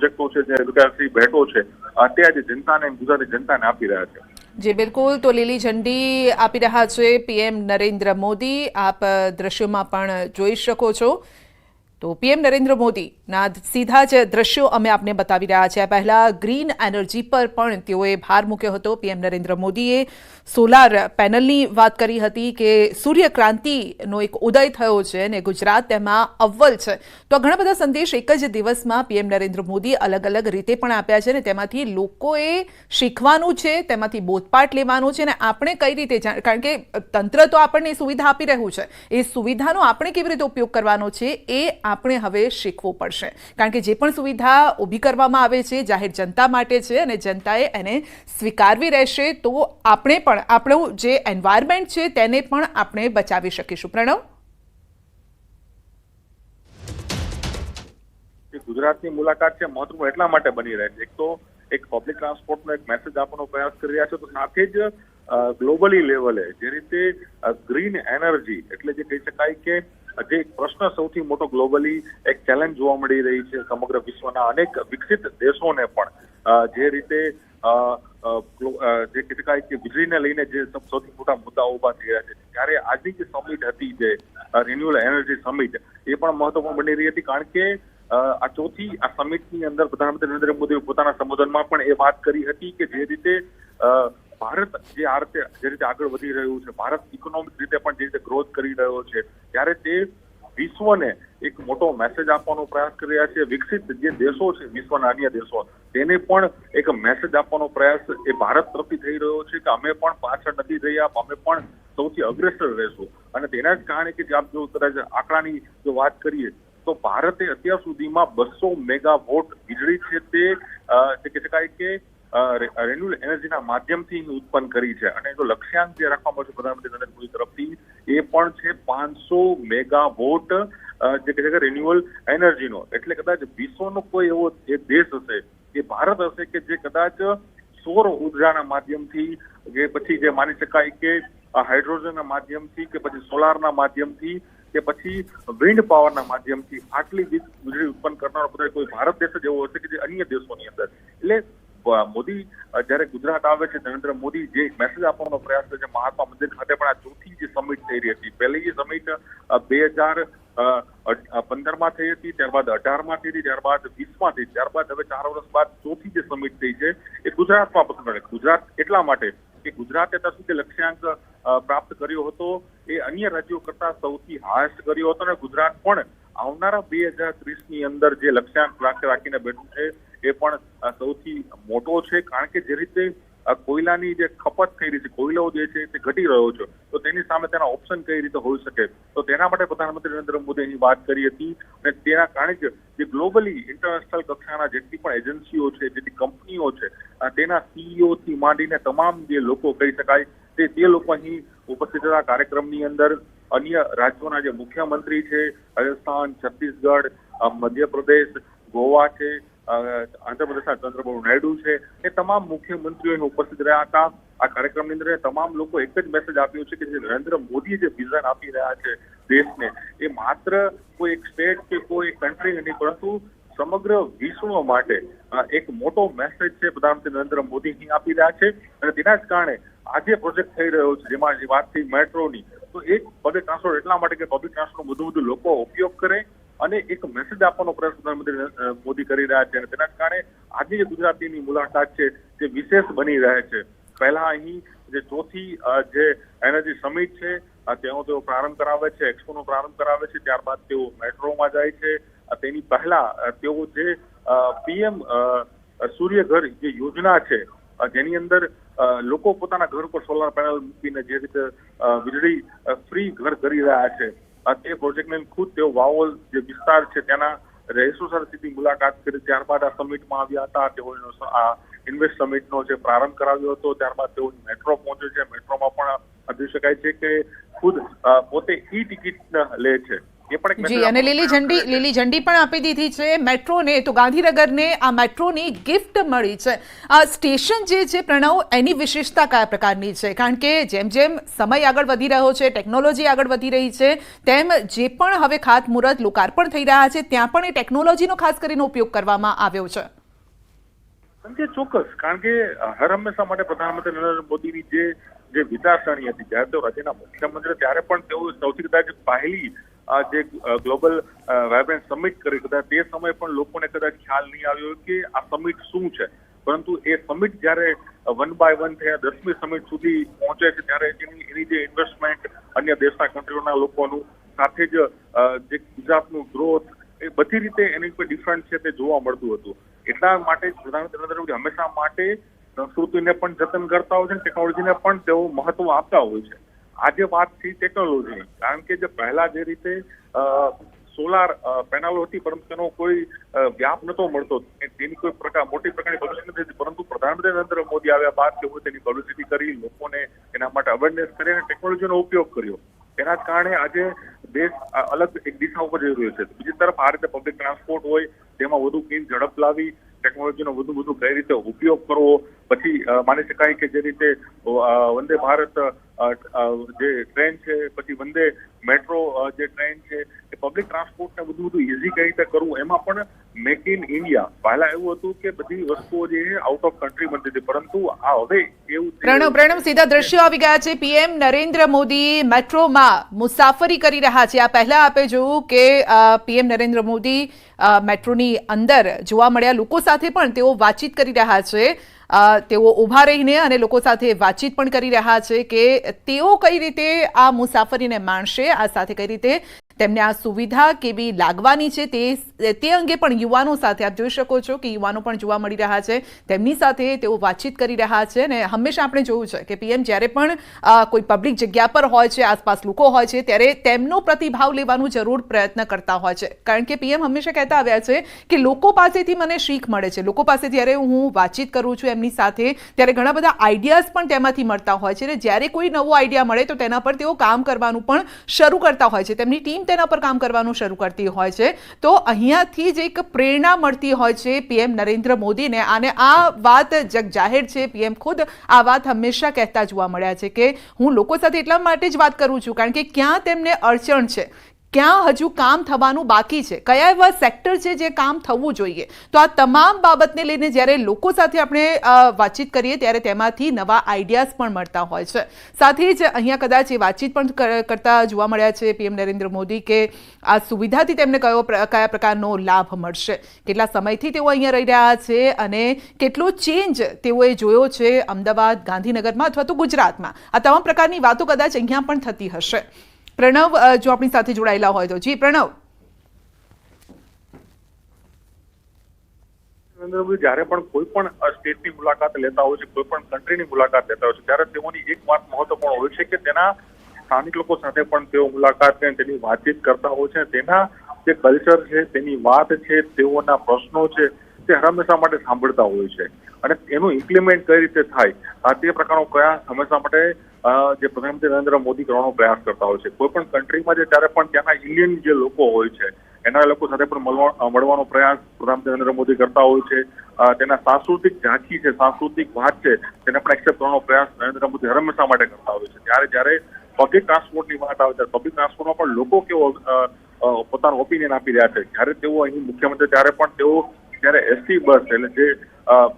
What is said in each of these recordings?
પ્રોજેક્ટો છે, જે વિકાસની ભેટો છે તે જનતાને ગુજરાતી જનતાને આપી રહ્યા છે. જી, બિલકુલ. તો લીલી ઝંડી આપી રહ્યા છે પીએમ નરેન્દ્ર મોદી. આપ દ્રશ્યોમાં પણ જોઈ શકો છો. તો પીએમ નરેન્દ્ર મોદીના સીધા જ દ્રશ્યો અમે આપને બતાવી રહ્યા છે. પહેલાં ગ્રીન એનર્જી પર પણ તેઓએ ભાર મૂક્યો હતો. પીએમ નરેન્દ્ર મોદીએ સોલાર પેનલની વાત કરી હતી કે સૂર્યક્રાંતિનો એક ઉદય થયો છે અને ગુજરાત તેમાં અવ્વલ છે. તો ઘણા બધા સંદેશ એક જ દિવસમાં પીએમ નરેન્દ્ર મોદી અલગ અલગ રીતે પણ આપ્યા છે અને તેમાંથી લોકોએ શીખવાનું છે, તેમાંથી બોધપાઠ લેવાનું છે અને આપણે કઈ રીતે કારણ કે તંત્ર તો આપણને સુવિધા આપી રહ્યું છે. એ સુવિધાનો આપણે કેવી રીતે ઉપયોગ કરવાનો છે એ આપણે હવે શીખવું પડશે. કારણ કે જે પણ સુવિધા ઊભી કરવામાં આવે છે, જાહેર જનતા માટે છે અને જનતાએ એને સ્વીકારવી રહેશે, તો આપણે પણ આપણું જે એન્વાયરમેન્ટ છે તેને પણ આપણે બચાવી શકીશું. પ્રણવ? ગુજરાતની મુલાકાત છે મહત્વપૂર્ણ એટલા માટે બની રહે છે. એક તો એક પબ્લિક ટ્રાન્સપોર્ટનો એક મેસેજ આપવાનો પ્રયાસ કરી રહ્યા છે, તો સાથે જ ગ્લોબલી લેવલે જે રીતે ગ્રીન એનર્જી એટલે જે કહી શકાય કે જે પ્રશ્ન સૌથી મોટો ગ્લોબલી એક ચેલેન્જ જોવા મળી રહી છે સમગ્ર વિશ્વના અનેક વિકસિત દેશોને પણ. જે રીતે જે કહેવાય કે વીજળીને લઈને જે સૌથી મોટા મુદ્દાઓ ઊભા થઈ રહ્યા છે. ત્યારે આજની જે સમિટ હતી જે રિન્યુઅલ એનર્જી સમિટ એ પણ મહત્વપૂર્ણ બની રહી હતી કારણ કે આ ચોથી, આ સમિટની અંદર પ્રધાનમંત્રી નરેન્દ્ર મોદીએ પોતાના સંબોધનમાં પણ એ વાત કરી હતી કે જે રીતે ભારત જે આ રીતે જે રીતે આગળ વધી રહ્યું છે, ભારત ઇકોનોમિક રીતે પણ જે રીતે ગ્રોથ કરી રહ્યો છે, ત્યારે તે વિશ્વને એક મોટો મેસેજ આપવાનો પ્રયાસ કરી રહ્યા છે. વિકસિત જે દેશો છે, વિશ્વના અન્ય દેશો, તેને પણ એક મેસેજ આપવાનો પ્રયાસ એ ભારત તરફથી થઈ રહ્યો છે કે અમે પણ પાછળ નથી રહ્યા અમે પણ સૌથી અગ્રેસર રહેશું. અને તેના જ કારણે કે આપ જો કદાચ આંકડાની જો વાત કરીએ, તો ભારતે અત્યાર સુધીમાં બસો મેગા વોટ વીજળી છે તે કહી શકાય કે રેન્યુઅલ એનર્જીના માધ્યમથી ઉત્પન્ન કરી છે. અને એનો લક્ષ્યાંક જે રાખવામાં છે પ્રધાનમંત્રી નરેન્દ્ર મોદી તરફથી, એ પણ છે પાંચસો મેગા વોટ જે કહે છે કે રિન્યુઅલ એનર્જીનો એટલે કદાચ વિશ્વનો કોઈ એવો જે દેશ હશે કે ભારત હશે, કે જે કદાચ સૌર ઉર્જાના માધ્યમથી, કે પછી જે માની શકાય કે હાઇડ્રોજનના માધ્યમથી, કે પછી સોલારના માધ્યમથી, કે પછી વિન્ડ પાવરના માધ્યમથી આટલી વીજ- વીજળી ઉત્પન્ન કરનારો કોઈ ભારત દેશ જ એવો હશે કે જે અન્ય દેશોની અંદર. એટલે મોદી જ્યારે ગુજરાત આવે છે, નરેન્દ્ર મોદી જે મેસેજ આપવાનો પ્રયાસ કરે છે, મહાત્મા મંદિર ખાતે, પણ આ ચોથી જે સમિટ થઈ રહી હતી. પહેલી જે સમિટ બે હજાર પંદરમાં થઈ હતી, ત્યારબાદ અઢારમાં થઈ હતી, ત્યારબાદ વીસમાં થઈ, ત્યારબાદ હવે ચાર વર્ષ બાદ ચોથી જે સમિટ થઈ છે, એ ગુજરાતમાં પસંદ ગુજરાત એટલા માટે કે ગુજરાતે અત્યાર સુધી લક્ષ્યાંક પ્રાપ્ત કર્યો હતો. એ અન્ય રાજ્યો કરતા સૌથી હાઈએસ્ટ કર્યો હતો અને ગુજરાત પણ આવનારા બે હજાર ત્રીસની અંદર જે લક્ષ્યાંક રાખ- રાખીને બેઠું છે એ પણ સૌથી મોટો છે, કારણ કે જે રીતે કોયલાની જે ખપત થઈ રહી છે, કોયલો જે છે, તે ઘટી રહ્યો છે, તો તેની સામે તેના ઓપ્શન કઈ રીતે હોઈ શકે? તો તેના માટે પ્રધાનમંત્રી નરેન્દ્ર મોદીની વાત કરી હતી, અને તેના કારણે જ જે ગ્લોબલી ઇન્ટરનેશનલ કક્ષાના જેટલી પણ એજન્સીઓ છે, જેટલી કંપનીઓ છે તેના સીઈઓ થી માંડીને તમામ જે લોકો કહી શકાય, તે તે લોકો અહીં ઉપસ્થિત હતા. કાર્યક્રમની અંદર અન્ય રાજ્યોના જે મુખ્યમંત્રી છે, રાજસ્થાન, છત્તીસગઢ મધ્યપ્રદેશ, ગોવા છે અ, આંધ્રપ્રદેશના ચંદ્રબાબુ નાયડુ છે. એ તમામ મુખ્યમંત્રીઓ ઉપસ્થિત રહ્યા હતા. આ કાર્યક્રમની અંદર તમામ લોકો એક જ મેસેજ આપ્યો છે કે જે નરેન્દ્ર મોદી જે વિઝન આપી રહ્યા છે દેશને એ માત્ર કોઈ એક સ્ટેટ કે કોઈ એક કન્ટ્રી નહીં પરંતુ સમગ્ર વિશ્વ માટે એક મોટો મેસેજ છે પ્રધાનમંત્રી નરેન્દ્ર મોદી અહીં આપી રહ્યા છે. અને તેના જ કારણે આજે પ્રોજેક્ટ થઈ રહ્યો છે. જેમાં વાત થઈ મેટ્રોની તો એક પબ્લિક ટ્રાન્સપોર્ટ એટલા માટે કે પબ્લિક ટ્રાન્સપોર્ટનો વધુ વધુ લોકો ઉપયોગ કરે. અને એક મેસેજ આપવાનો પ્રયાસ પ્રધાનમંત્રી મોદી કરી રહ્યા છે અને તેના કારણે આજની જે ગુજરાતીની મુલાકાત છે તે વિશેષ બની રહે છે. પહેલા અહીં જે ચોથી જે એનર્જી સમિટ છે તેનો તેઓ પ્રારંભ કરાવે છે એક્સપોનો પ્રારંભ કરાવે છે, ત્યારબાદ તેઓ મેટ્રોમાં જાય છે. તેની પહેલા તેઓ જે પીએમ સૂર્યઘર જે યોજના છે જેની અંદર લોકો પોતાના ઘર ઉપર સોલાર પેનલ મૂકીને જે રીતે વીજળી ફ્રી ઘર કરી રહ્યા છે. તે પ્રોજેક્ટને ખુદ તેઓ વાવોલ જે વિસ્તાર છે ત્યાંના રહીશો સાથે સીધી મુલાકાત કરી. ત્યારબાદ આ સમિટમાં આવ્યા હતા. તેઓનો આ ઇન્વેસ્ટ સમિટનો જે પ્રારંભ કરાવ્યો હતો. ત્યારબાદ તેઓ મેટ્રો પહોંચ્યો છે. મેટ્રોમાં પણ જોઈ શકાય છે કે ખુદ પોતે ઈ ટિકિટ લે છે. એ પણ જી અને લીલી ઝંડી લીલી ઝંડી પણ આપી દીધી છે મેટ્રોને. તો ગાંધીનગરને આ મેટ્રોની ગિફ્ટ મળી છે. આ સ્ટેશન જે છે પ્રણવ એની વિશેષતા કયા પ્રકારની છે? કારણ કે જેમ જેમ સમય આગળ વધી રહ્યો છે ટેકનોલોજી આગળ વધી રહી છે તેમ જે પણ હવે ખાતમુહૂર્ત લોકાર્પણ થઈ રહ્યા છે ત્યાં પણ એ ટેકનોલોજીનો ખાસ કરીને ઉપયોગ કરવામાં આવ્યો છે. સંજય ચોક્કસ. કારણ કે હર હંમેશા માટે પ્રધાનમંત્રી નરેન્દ્ર મોદીની જે જે વિચારસરણી હતી જ્યારે તેઓ રાજ્યના મુખ્યમંત્રી ત્યારે પણ તેઓ સૌથી કદાચ પહેલી અ, જે ગ્લોબલ વાયબ્રન્ટ સમિટ કરી કદાચ તે સમયે પણ લોકોને કદાચ ખ્યાલ નહીં આવ્યો કે આ સમિટ શું છે. પરંતુ એ સમિટ જ્યારે વન બાય વન થયા દસમી સમિટ સુધી પહોંચે છે ત્યારે એની એની જે ઇન્વેસ્ટમેન્ટ અન્ય દેશના કન્ટ્રીઓના લોકોનું સાથે જ જે ગુજરાતનું ગ્રોથ એ બધી રીતે એની કોઈ ડિફરન્ટ છે તે જોવા મળતું હતું. એટલા માટે પ્રધાનમંત્રી નરેન્દ્ર મોદી હંમેશા માટે સંસ્કૃતિને પણ જતન કરતા હોય છે ટેકનોલોજીને પણ તેઓ મહત્વ આપતા હોય છે. આજે વાત થઈ ટેકનોલોજી કારણ કે જે પહેલા જે રીતે સોલાર પેનલો હતી, પરંતુ તેનો કોઈ વ્યાપ નતો મળતો. તેની કોઈ પ્રકાર, મોટી પ્રકારની પબ્લિસિટી નથી પરંતુ પ્રધાનમંત્રી નરેન્દ્ર મોદી આવ્યા બાદ તેઓએ તેની પબ્લિસિટી કરી, લોકોને એના માટે અવેરનેસ કરી અને ટેકનોલોજીનો ઉપયોગ કર્યો. તેના જ કારણે આજે દેશ અલગ એક દિશા ઉપર જઈ રહ્યો છે. બીજી તરફ આ રીતે પબ્લિક ટ્રાન્સપોર્ટ હોય, તેમાં વધુ કઈ ઝડપ લાવી ટેકનોલોજીનો વધુ વધુ કઈ રીતે ઉપયોગ કરવો, પછી માની શકાય કે જે રીતે વંદે ભારત જે ટ્રેન છે પછી વંદે મેટ્રો જે ટ્રેન છે એ પબ્લિક ટ્રાન્સપોર્ટને બધું બધું ઇઝી કઈ રીતે કરવું એમાં પણ મેક ઇન ઇન્ડિયા પહેલા એવું હતું કે બધી વસ્તુઓ જે આઉટ ઓફ કન્ટ્રી બનતી હતી. પરંતુ આ હવે એવું પ્રણવ પ્રણવ સીધા દ્રશ્યો આવી ગયા છે. પીએમ નરેન્દ્ર મોદી મેટ્રોમાં મુસાફરી કરી રહ્યા છે. આ પહેલા આપે જોયું કે પીએમ નરેન્દ્ર મોદી મેટ્રોની અંદર જોવા મળ્યા. લોકો સાથે પણ તેઓ વાતચીત કરી રહ્યા છે. તેઓ ઊભા રહીને અને લોકો સાથે વાતચીત પણ કરી રહ્યા છે કે તેઓ કઈ રીતે આ મુસાફરીને માણશે, આ સાથે કઈ રીતે તેમને આ સુવિધા કેવી લાગવાની છે તે તે અંગે પણ યુવાનો સાથે આપ જોઈ શકો છો કે યુવાનો પણ જોવા મળી રહ્યા છે. તેમની સાથે તેઓ વાતચીત કરી રહ્યા છે અને હંમેશા આપણે જોયું છે કે પીએમ જ્યારે પણ કોઈ પબ્લિક જગ્યા પર હોય છે, આસપાસ લોકો હોય છે, ત્યારે તેમનો પ્રતિભાવ લેવાનું જરૂર પ્રયત્ન કરતા હોય છે. કારણ કે પીએમ હંમેશા કહેતા આવ્યા છે કે લોકો પાસેથી મને શીખ મળે છે. લોકો પાસે જ્યારે હું વાતચીત કરું છું એમની સાથે, ત્યારે ઘણા બધા આઈડિયાઝ પણ તેમાંથી મળતા હોય છે. અને જ્યારે કોઈ નવો આઈડિયા મળે તો તેના પર તેઓ કામ કરવાનું પણ શરૂ કરતા હોય છે. તેમની ટીમ તેના પર કામ કરવાનું શરૂ કરતી હોય છે. તો અહીંયાથી જ એક પ્રેરણા મળતી હોય છે પીએમ નરેન્દ્ર મોદીને. અને આ વાત જગ જાહેર છે પીએમ ખુદ. આ વાત હંમેશા કહેતા જોવા મળ્યા છે કે હું લોકો સાથે એટલા માટે જ વાત કરું છું કારણ કે ક્યાં તેમને અડચણ છે? ક્યાં હજુ કામ થવાનું બાકી છે? કયા એવા સેક્ટર છે જે કામ થવું જોઈએ? તો આ તમામ બાબતને લઈને જ્યારે લોકો સાથે આપણે વાતચીત કરીએ ત્યારે તેમાંથી નવા આઈડિયાઝ પણ મળતા હોય છે. સાથે જ અહીંયા કદાચ એ વાતચીત પણ કરતા જોવા મળ્યા છે પીએમ નરેન્દ્ર મોદી કે આ સુવિધાથી તેમને કયો કયા પ્રકારનો લાભ મળશે? કેટલા સમયથી તેઓ અહીંયા રહી રહ્યા છે અને કેટલો ચેન્જ તેઓએ જોયો છે અમદાવાદ, ગાંધીનગરમાં અથવા તો ગુજરાતમાં? આ તમામ પ્રકારની વાતો કદાચ અહીંયા પણ થતી હશે. પ્રણવ જો આપણી સાથે જોડાયેલા હોય તો. જી, પ્રણવ. નરેન્દ્રભાઈ, જ્યારે પણ કોઈ પણ સ્ટેટની મુલાકાત લેતા હોય છે, કોઈ પણ કન્ટ્રીની મુલાકાત લેતા હોય છે, ત્યારે તેઓની એક વાત મહત્વપૂર્ણ હોય છે કે તેના સ્થાનિક લોકો સાથે પણ તેઓ મુલાકાત કરીને તેની વાતચીત કરતા હોય છે, તેના જે કલ્ચર છે, તેની વાત છે, તેઓના પ્રશ્નો છે, તે હંમેશા માટે સાંભળતા હોય છે. અને એનું ઇમ્પ્લિમેન્ટ કઈ રીતે થાય? આ તે પ્રકારનો પ્રયાસ હંમેશા માટે જે પ્રધાનમંત્રી નરેન્દ્ર મોદી કરવાનો પ્રયાસ કરતા હોય છે. કોઈ પણ કન્ટ્રીમાં જે ત્યારે પણ ત્યાંના ઇન્ડિયન જે લોકો હોય છે, એના લોકો સાથે પણ મળવા, મળવાનો પ્રયાસ પ્રધાનમંત્રી નરેન્દ્ર મોદી કરતા હોય છે. તેના સાંસ્કૃતિક ઝાંખી છે, સાંસ્કૃતિક વાત છે, તેને પણ એક્સેપ્ટ કરવાનો પ્રયાસ નરેન્દ્ર મોદી હંમેશા માટે કરતા હોય છે. ત્યારે જ્યારે પબ્લિક ટ્રાન્સપોર્ટની વાત આવે ત્યારે પબ્લિક ટ્રાન્સપોર્ટમાં પણ લોકો કેવો પોતાનો ઓપિનિયન આપી રહ્યા છે. જ્યારે તેઓ અહીં મુખ્યમંત્રી, ત્યારે પણ તેઓ, જ્યારે એસટી બસ એટલે જે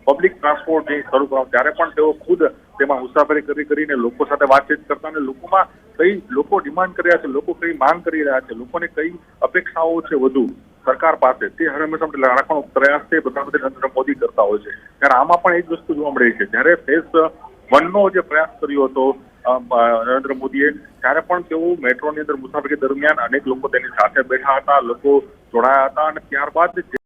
પબ્લિક ટ્રાન્સપોર્ટ જે શરૂ કરવા ત્યારે પણ તેઓ ખુદ તેમાં મુસાફરી કરી કરીને લોકો સાથે વાતચીત કરતા અને લોકોમાં કઈ લોકો ડિમાન્ડ કરી રહ્યા છે, લોકો કઈ માંગ કરી રહ્યા છે, લોકોને કઈ અપેક્ષાઓ છે વધુ સરકાર પાસે, તે હંમેશા રાખવાનો પ્રયાસ છે પ્રધાનમંત્રી નરેન્દ્ર મોદી કરતા હોય છે. ત્યારે આમાં પણ એ જ વસ્તુ જોવા મળી છે. જ્યારે ફેઝ વનનો જે પ્રયાસ કર્યો હતો નરેન્દ્ર મોદીએ, ત્યારે પણ તેઓ મેટ્રોની અંદર મુસાફરી દરમિયાન અનેક લોકો તેની સાથે બેઠા હતા, લોકો જોડાયા હતા અને ત્યારબાદ